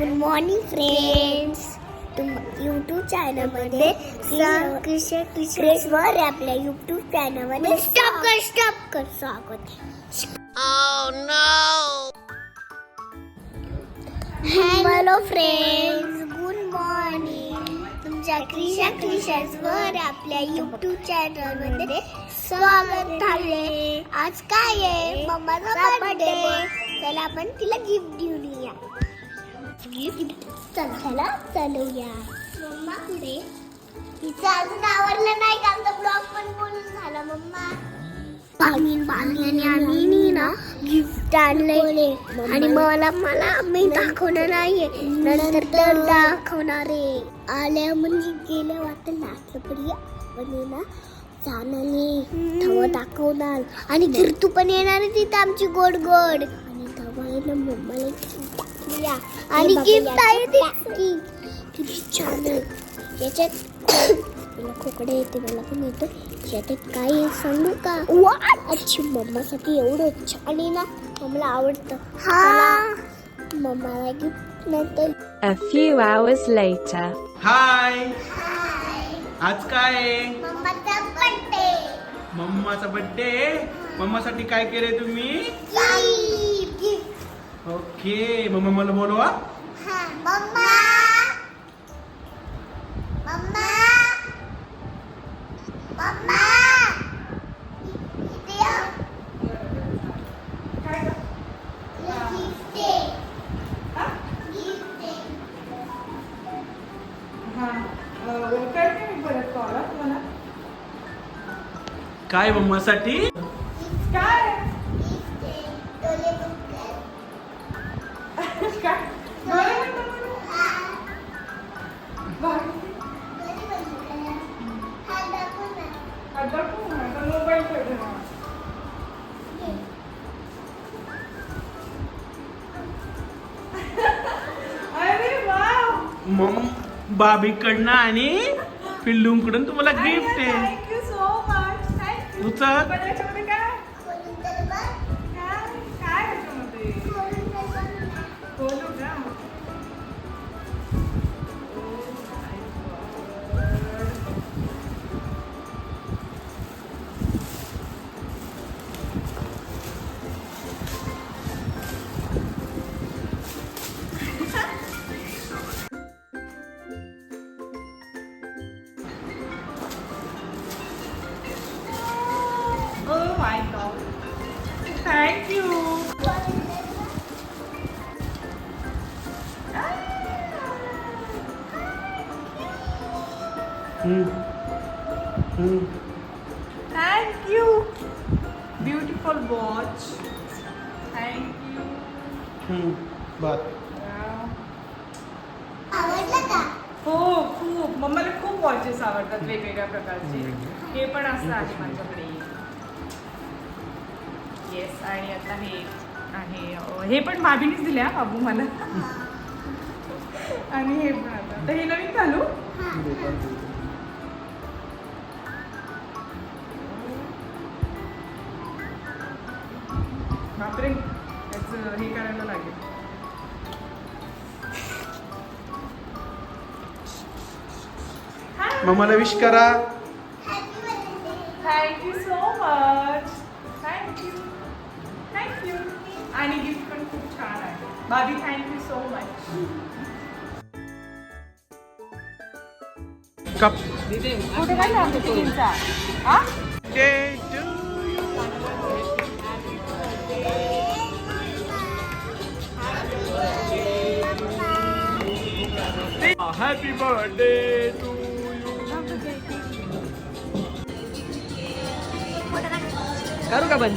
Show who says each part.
Speaker 1: Good morning friends तुम YouTube चॅनलमध्ये कृष्ण कृष्णेश्वर आपल्या यूट्यूब चॅनलमध्ये स्टॉप कर स्टॉप कर स्वागत हॅलो फ्रेंड्स गुड मॉर्निंग तुमच्या क्रिशा क्रिशासवर आपल्या यूट्यूब चॅनलमध्ये स्वागत आहे. आज काय आहे? मम्माचा बर्थडे चला आपण तिला गिफ्ट देऊन गिफ्ट चल चला चालूया. मम्मा पुढे तिचं अजून आवडलं नाही का? आमचा ब्लॉग पण बोलून झाला मम्मा. आम्ही बांगली आणि आम्ही नी गिफ्ट आणले आणि मला मला मी दाखवणार नाहीये. नंतर तर दाखवणार. आहे आल्या म्हणजे गेल्या वाटत पण पण आहे ना दाखवणार. आणि कीर्तू पण येणार आहे तिथं आमची गोड गोड. आणि आहे ना मम्माला दाखवूया. आणि गिफ्ट आहे ती. किती छान आहे याच्यात मला खोकडे येते मला पण येतं. याच्यात काय आहे सांगू का? अच्छी मम्मासाठी एवढं छान आहे ना. मम्माला आवडतं. हा. मम्माला गिफ्ट नंतर
Speaker 2: A few hours later.
Speaker 3: Hi आज काय आहे?
Speaker 1: मम्माचा बर्थडे
Speaker 3: मम्माचा बर्थडे मम्मासाठी काय केले तुम्ही?
Speaker 1: गिफ्ट
Speaker 3: ओके मम्मा मला बोलवा
Speaker 1: हा मम्मा
Speaker 3: बाबीकडनं आणि पिल्लूंकडून तुम्हाला गिफ्ट आहे. उचल. हम्म. हम्म.
Speaker 4: Thank you. Beautiful watch. Thank you.
Speaker 3: हम्म. बर
Speaker 4: Wow.
Speaker 1: आवडलं का
Speaker 4: हो खूप मम्माला खूप वॉचेस आवडतात वेगवेगळ्या प्रकारचे हे पण असं आहे माझ्याकडे येस आणि आता हे आहे हे पण भाभीनेच दिले हा बाबू मला आणि हे पण आता तर हे नवीन घालू बापरे याचं हे करायला लागेल.
Speaker 3: मम्माला विश करा.
Speaker 1: Happy birthday
Speaker 4: thank you so much thank you thank you आणि गिफ्ट पण खूप छान आहे. बाबी थँक्यू सो मच
Speaker 3: कप
Speaker 4: कुठे काय आमच्या तिघींचा हा
Speaker 3: हॅपी बर्थडे टू यू
Speaker 2: करू का बंद